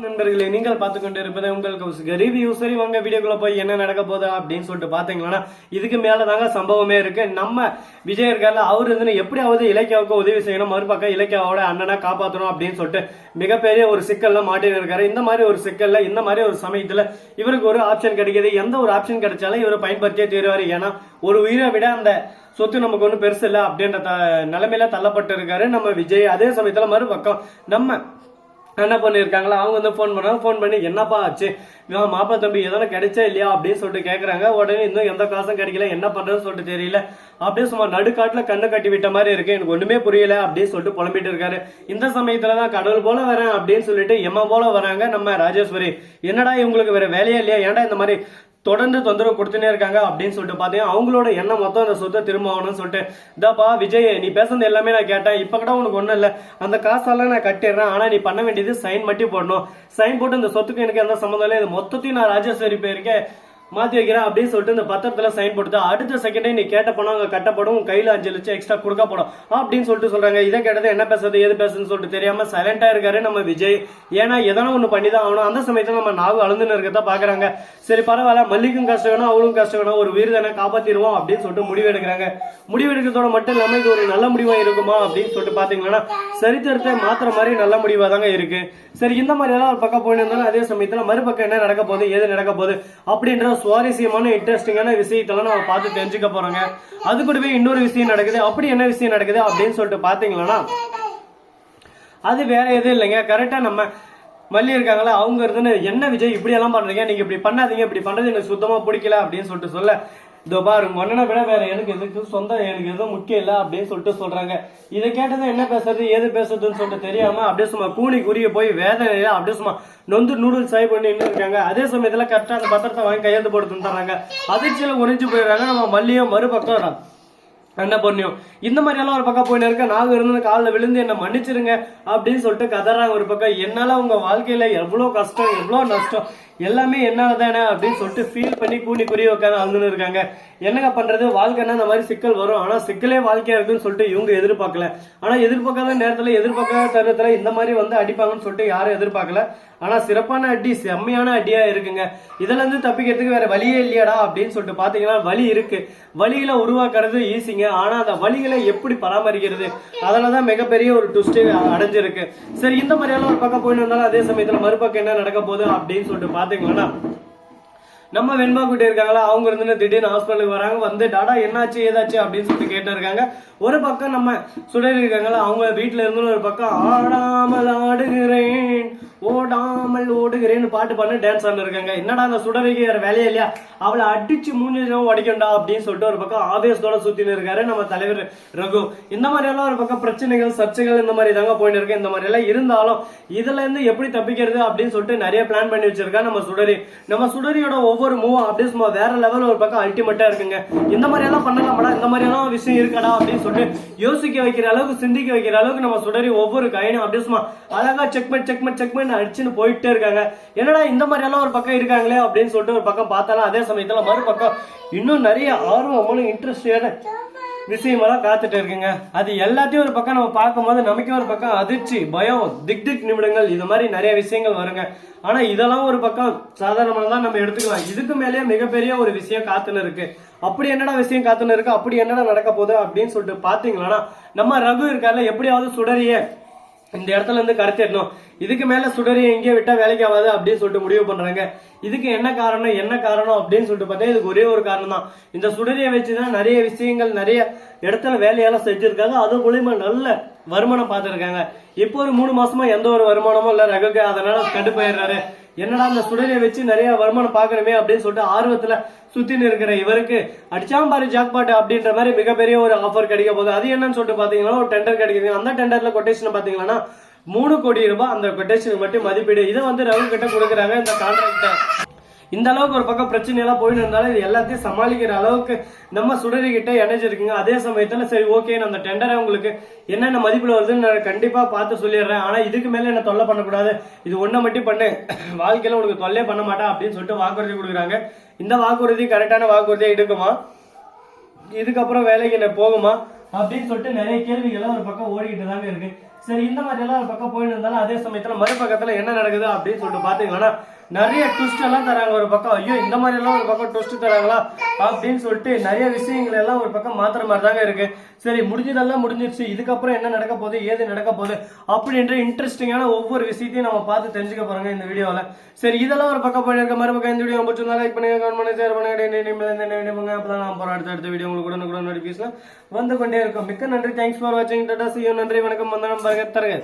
நண்பர்களே நீங்கள் பார்த்து கொண்டு இருப்பது உங்கள் கௌசிக ரிவ்யூ சரி வாங்க வீடியோக்குள்ள போய் என்ன நடக்க போதா அப்படின்னு சொல்லிட்டு பாத்தீங்கன்னா இதுக்கு மேல தாங்க சம்பவமே இருக்கு. நம்ம விஜய் இருக்கார்ல அவர் வந்து எப்படியாவது இலக்கியாவுக்கு உதவி செய்யணும் மறுபக்கம் இலக்கியாவோட அண்ணனை காப்பாற்றணும் அப்படின்னு சொல்லிட்டு மிகப்பெரிய ஒரு சிக்கல்ல மாட்டின்னு இருக்காரு. இந்த மாதிரி ஒரு சிக்கல்ல இந்த மாதிரி ஒரு சமயத்துல இவருக்கு ஒரு ஆப்ஷன் கிடைக்கிது. எந்த ஒரு ஆப்ஷன் கிடைச்சாலும் இவர் பயன்படுத்தியே தீருவாரு. ஏன்னா ஒரு உயிரை விட அந்த சொத்து நமக்கு ஒன்றும் பெருசு இல்லை அப்படின்ற த- நிலைமையில தள்ளப்பட்டு இருக்காரு நம்ம விஜய். அதே சமயத்துல மறுபக்கம் நம்ம என்ன பண்ணியிருக்காங்களா அவங்க வந்து ஃபோன் பண்ணாங்க ஃபோன் பண்ணி என்னப்பா ஆச்சு? இவன் மாப்பிள்ளை தம்பி எதனா கிடைச்சா இல்லையா? அப்படின்னு சொல்லிட்டு கேட்குறாங்க உடனே இன்னும் எந்த காசும் கிடைக்கல. என்ன பண்ணுறதுன்னு சொல்லிட்டு தெரியல. அப்படியே சும்மா நடுக்காட்டில் கண்ணு கட்டி விட்ட மாதிரி இருக்கு. எனக்கு ஒன்றுமே புரியல அப்படின்னு சொல்லிட்டு புலம்பிட்டு இருக்காரு. இந்த சமயத்தில் தான் கடவுள் போல வரேன் அப்படின்னு சொல்லிட்டு எம்மா போல வராங்க நம்ம ராஜேஸ்வரி. என்னடா இவங்களுக்கு வேற வேலையே இல்லையா? ஏன்டா இந்த மாதிரி தொடர்ந்து தொந்தரவு கொடுத்துனே இருக்காங்க அப்படின்னு சொல்லிட்டு பார்த்தீங்கன்னா அவங்களோட எண்ணம் மொத்தம் அந்த சொத்தை திரும்ப ஆகணும்னு சொல்லிட்டு இதாப்பா விஜய் நீ பேசுனது எல்லாமே நான் கேட்டேன். இப்போ கூட உனக்கு ஒன்றும் இல்லை. அந்த காசெல்லாம் நான் கட்டிடுறேன். ஆனால் நீ பண்ண வேண்டியது சைன் மட்டும் போடணும். சைன் போட்டு இந்த சொத்துக்கு எனக்கு எந்த சம்மந்தம் இல்லை. இது மொத்தத்தையும் நான் ராஜேஸ்வரி போயிருக்கேன் மாற்றி வைக்கிறேன் அப்படின்னு சொல்லிட்டு இந்த பத்திரத்தில் சைன் போட்டு அடுத்த செகண்டே நீ கேட்ட பணம் அங்கே கட்டப்படும் கையில் அஞ்சு லட்சம் எக்ஸ்ட்ரா கொடுக்கப்படும் அப்படின்னு சொல்லிட்டு சொல்கிறாங்க இதை கேட்டது என்ன பேசுறது ஏது பேசுன்னு சொல்லிட்டு தெரியாமல் சைலண்டாக இருக்காரு நம்ம விஜய். ஏன்னா எதனா ஒன்று பண்ணி தான் ஆகணும். அந்த சமயத்தில் நம்ம நாவு அழுந்துன்னு இருக்கதா பார்க்குறாங்க சரி பரவாயில்ல மல்லிக்கும் கஷ்டம் வேணும் அவளும் கஷ்டம் வேணும் ஒரு உயிர் தானே காப்பாற்றிடுவோம் அப்படின்னு சொல்லிட்டு முடிவு எடுக்கிறாங்க முடிவு எடுக்கிறதோட மட்டும் இல்லாமல் இது ஒரு நல்ல முடிவாக இருக்குமா அப்படின்னு சொல்லிட்டு பார்த்தீங்கன்னா சரித்திரத்தை மாத்திர மாதிரி நல்ல முடிவாக தாங்க இருக்குது சரி இந்த மாதிரி எல்லாம் ஒரு பக்கம் போயிட்டு இருந்தாலும் அதே சமயத்தில் மறுபக்கம் என்ன நடக்க போகுது ஏது நடக்க போகுது அப்படின்ற சுவாரஸ்யமான இன்ட்ரெஸ்டிங்கான விஷயத்தெல்லாம் நம்ம பார்த்து தெரிஞ்சுக்க போறோங்க. அது கூடவே இன்னொரு விஷயம் நடக்குது. அப்படி என்ன விஷயம் நடக்குது அப்படின்னு சொல்லிட்டு பாத்தீங்களா அது வேற எதுவும் இல்லைங்க. கரெக்டா நம்ம மல்லி இருக்காங்களா அவங்க இருந்து என்ன விஜய் இப்படி எல்லாம் பண்றீங்க? நீங்க இப்படி பண்ணாதீங்க இப்படி பண்றது எனக்கு சுத்தமா பிடிக்கல அப்படின்னு சொல்லிட்டு சொல்ல. இதோ பாரு மன்னனை விட வேற எனக்கு எதுக்கு? சொந்தம் எனக்கு எதுவும் முக்கியம் இல்லை அப்படின்னு சொல்லிட்டு சொல்றாங்க. இதை கேட்டதை என்ன பேசுறது ஏது பேசுறதுன்னு சொல்லிட்டு தெரியாம அப்படியே சும்மா கூனி குறிய போய் வேதனையில அப்படியே சும்மா நொந்து நூடுல்ஸ் சை பண்ணி நின்று இருக்காங்க. அதே சமயத்துல கரெக்டா அந்த பத்திரத்தை வாங்கி கையெழுத்து போட்டு தந்துடுறாங்க. அதிர்ச்சியில உறிஞ்சு போயிடுறாங்க. நம்ம மல்லியும் மறுபக்கம் என்ன பண்ணியும் இந்த மாதிரி எல்லாம் ஒரு பக்கம் போயின்னு இருக்க நாங்க இருந்து காலில் விழுந்து என்ன மன்னிச்சிருங்க அப்படின்னு சொல்லிட்டு கதறாங்க ஒரு பக்கம். என்னால உங்க வாழ்க்கையில எவ்வளவு கஷ்டம் எவ்வளவு நஷ்டம்? எல்லாமே என்னால தானே அப்படின்னு சொல்லிட்டு ஃபீல் பண்ணி கூனி குறிய உட்காந்து அழுதுன்னு இருக்காங்க. என்னங்க பண்றது? வாழ்க்கைன்னா இந்த மாதிரி சிக்கல் வரும். ஆனா சிக்கலே வாழ்க்கையா இருக்குன்னு சொல்லிட்டு இவங்க எதிர்பார்க்கல. ஆனா எதிர்பார்க்காத நேரத்துல எதிர்பார்க்காத தருணத்துல இந்த மாதிரி வந்து அடிப்பாங்கன்னு சொல்லிட்டு யாரும் எதிர்பார்க்கல. ஆனா சிறப்பான அடி செம்மையான அடியா இருக்குங்க. இதுல இருந்து தப்பிக்கிறதுக்கு வேற வழியே இல்லையாடா அப்படின்னு சொல்லிட்டு பாத்தீங்கன்னா வழி இருக்கு. வழியில உருவாக்குறது ஈஸிங்க ஆனா அந்த வழிகளை எப்படி பராமரிக்கிறது? அதனாலதான் மிகப்பெரிய ஒரு ட்விஸ்ட் அடைஞ்சிருக்கு. சரி இந்த மாதிரியெல்லாம் ஒரு பக்கம் போயிட்டு இருந்தாலும் அதே சமயத்துல மறுபக்கம் என்ன நடக்க போகுது அப்படின்னு சொல்லிட்டு பாத்தீங்கன்னா நம்ம வெண்பா கூட்டி இருக்காங்களா? அவங்க இருந்து திடீர்னு ஹாஸ்பிட்டலுக்கு வராங்க. வந்து டாடா என்னாச்சு? ஏதாச்சு? அப்படின்னு சொல்லிட்டு கேட்டு இருக்காங்க. ஒரு பக்கம் நம்ம சுடர் இருக்காங்களா அவங்க வீட்டுல இருந்து ஒரு பக்கம் ஆடாமல் ஆடுகிறேன் ஓடாமல் ஓடுகிறேன்னு பாட்டு பண்ணி டான்ஸ் ஆடிட்டு இருக்காங்க. என்னடா அந்த சுடருக்கு வேற வேலையே இல்லையா? அவளை அடிச்சு மூஞ்சிதான் உடைக்கண்டா அப்படின்னு சொல்லிட்டு ஒரு பக்கம் ஆவேசத்தோட சுத்தின்னு இருக்காரு நம்ம தலைவர் ரகு. இந்த மாதிரி எல்லாம் ஒரு பக்கம் பிரச்சனைகள் சர்ச்சைகள் இந்த மாதிரி தாங்க போயிட்டு இருக்கு. இந்த மாதிரி எல்லாம் இருந்தாலும் இதுல இருந்து எப்படி தப்பிக்கிறது அப்படின்னு சொல்லிட்டு நிறைய பிளான் பண்ணி வச்சிருக்கா நம்ம சுடரி. நம்ம சுடரியோட ஒவ்வொரு மூவ் அப்படியே சும்மா வேற லெவல் ஒரு பக்கம் அல்டிமேட்டா இருக்குங்க. இந்த மாதிரி எல்லாம் பண்ணலாமடா? இந்த மாதிரி எல்லாம் விஷயம் இருக்கடா அப்படின்னு சொல்லிட்டு யோசிக்க வைக்கிற அளவுக்கு சிந்திக்க வைக்கிற அளவுக்கு நம்ம சுடரி ஒவ்வொரு காயினும் அப்படியே சும்மா அழகா செக் பண்ணி செக் பண்ணி செக் பண்ணி அடிச்சுன்னு போயிட்டே இருக்காங்க. என்னடா இந்த மாதிரி எல்லாம் ஒரு பக்கம் இருக்காங்களே அப்படின்னு சொல்லிட்டு ஒரு பக்கம் பார்த்தாலும் அதே சமயத்துல மறுபக்கம் இன்னும் நிறைய ஆர்வமான இன்ட்ரெஸ்டான விஷயமெல்லாம் காத்துட்டு இருக்குங்க. அது எல்லாத்தையும் ஒரு பக்கம் நம்ம பார்க்கும்போது நமக்கே ஒரு பக்கம் அதிர்ச்சி பயம் திக் திக் நிமிடங்கள் இது மாதிரி நிறைய விஷயங்கள் வருங்க. ஆனா இதெல்லாம் ஒரு பக்கம் சாதாரணமாக தான் நம்ம எடுத்துக்கலாம். இதுக்கு மேலேயே மிகப்பெரிய ஒரு விஷயம் காத்துன்னு இருக்கு. அப்படி என்னடா விஷயம் காத்துன்னு இருக்கு? அப்படி என்னடா நடக்க போகுது? அப்படின்னு சொல்லிட்டு பாத்தீங்களா நம்ம ரகு இருக்கார்ல எப்படியாவது சுடறிய இந்த இடத்துல இருந்து கரைச்சிடணும் இதுக்கு மேல சுடரி எங்கேயே விட்டா வேலைக்கு ஆகாது அப்படின்னு சொல்லிட்டு முடிவு பண்றாங்க. இதுக்கு என்ன காரணம் என்ன காரணம் அப்படின்னு சொல்லிட்டு பார்த்தா இதுக்கு ஒரே ஒரு காரணம் தான் இந்த சுடரியை வச்சுதான் நிறைய விஷயங்கள் நிறைய இடத்துல வேலையெல்லாம் செஞ்சிருக்காங்க. அது மூலியமா நல்ல வருமானம் பார்த்துருக்காங்க. இப்போ ஒரு மூணு மாசமா எந்த ஒரு வருமானமும் இல்ல. ரகுக்கு அதனால கடுப்பாயிடுறாரு என்னடா அந்த சுடரியை வச்சு நிறைய வருமானம் பார்க்கணுமே அப்படின்னு சொல்லிட்டு ஆர்வத்துல சுத்தின்னு இருக்கிற இவருக்கு அடிச்சாம்பாரி ஜாக்பாட் அப்படின்ற மாதிரி மிகப்பெரிய ஒரு ஆஃபர் கிடைக்க போகுது. அது என்னன்னு சொல்லிட்டு பாத்தீங்கன்னா ஒரு டெண்டர் கிடைக்குது. அந்த டெண்டர்ல கொட்டேஷன் பாத்தீங்கன்னா மூணு கோடி ரூபாய் அந்த கொட்டேஷனுக்கு மட்டும் மதிப்பீடு. இதை வந்து ரவு கிட்ட கொடுக்குறாங்க இந்த கான்ட்ராக்ட இந்த அளவுக்கு ஒரு பக்கம் பிரச்சனை எல்லாம் போயிட்டு இருந்தாலும் இது எல்லாத்தையும் சமாளிக்கிற அளவுக்கு நம்ம சுடரி எனர்ஜி இருக்குங்க. அதே சமயத்துல சரி ஓகே நான் அந்த டெண்டரை உங்களுக்கு என்னென்ன மதிப்புல வருதுன்னு நான் கண்டிப்பா பார்த்து சொல்லிடுறேன். ஆனா இதுக்கு மேல என்ன தொல்லை பண்ணக்கூடாது. இது ஒன்றை மட்டும் பண்ணு. வாழ்க்கையில உனக்கு தொல்லை பண்ண மாட்டேன் அப்படின்னு சொல்லிட்டு வாக்குறுதி கொடுக்குறாங்க. இந்த வாக்குறுதி கரெக்டான வாக்குறுதியா எடுக்குமா? இதுக்கப்புறம் வேலைக்கு என்ன போகுமா? அப்படின்னு சொல்லிட்டு நிறைய கேள்விகள்லாம் ஒரு பக்கம் ஓடிக்கிட்டு தாங்க இருக்கு. சரி இந்த மாதிரி எல்லாம் ஒரு பக்கம் போயிட்டு இருந்தாலும் அதே சமயத்துல மறுபக்கத்துல என்ன நடக்குது அப்படின்னு சொல்லிட்டு பாத்தீங்கன்னா நிறைய ட்விஸ்ட் எல்லாம் தராங்க ஒரு பக்கம். ஐயோ இந்த மாதிரி எல்லாம் ஒரு பக்கம் ட்விஸ்ட் தராங்களா? அப்படின்னு சொல்லிட்டு நிறைய விஷயங்கள் எல்லாம் ஒரு பக்கம் மாத்திர மாதிரி தாங்க இருக்கு. சரி முடிஞ்சதெல்லாம் முடிஞ்சிருச்சு. இதுக்கப்புறம் என்ன நடக்க போகுது ஏது நடக்க போகுது அப்படின்ற இன்ட்ரெஸ்டிங்கான ஒவ்வொரு விஷயத்தையும் நம்ம பார்த்து தெரிஞ்சுக்க போறோங்க இந்த வீடியோவில் சரி இதெல்லாம் ஒரு பக்கம் பண்ணிருக்க மறுபக்கம் இந்த வீடியோ பிடிச்சிருந்தா லைக் பண்ணுங்க கமெண்ட் பண்ணுங்க ஷேர் பண்ணுங்க அப்போ அப்பதான் நான் போற அடுத்த அடுத்த வீடியோ உங்களுக்கு கூட கூட நோட்டிஃபிகேஷன் வந்து கொண்டே இருக்கும். மிக்க நன்றி. தேங்க்ஸ் ஃபார் வாட்சிங் டாடா சியோ நன்றி வணக்கம். வந்தனம். பாருங்க தருங்க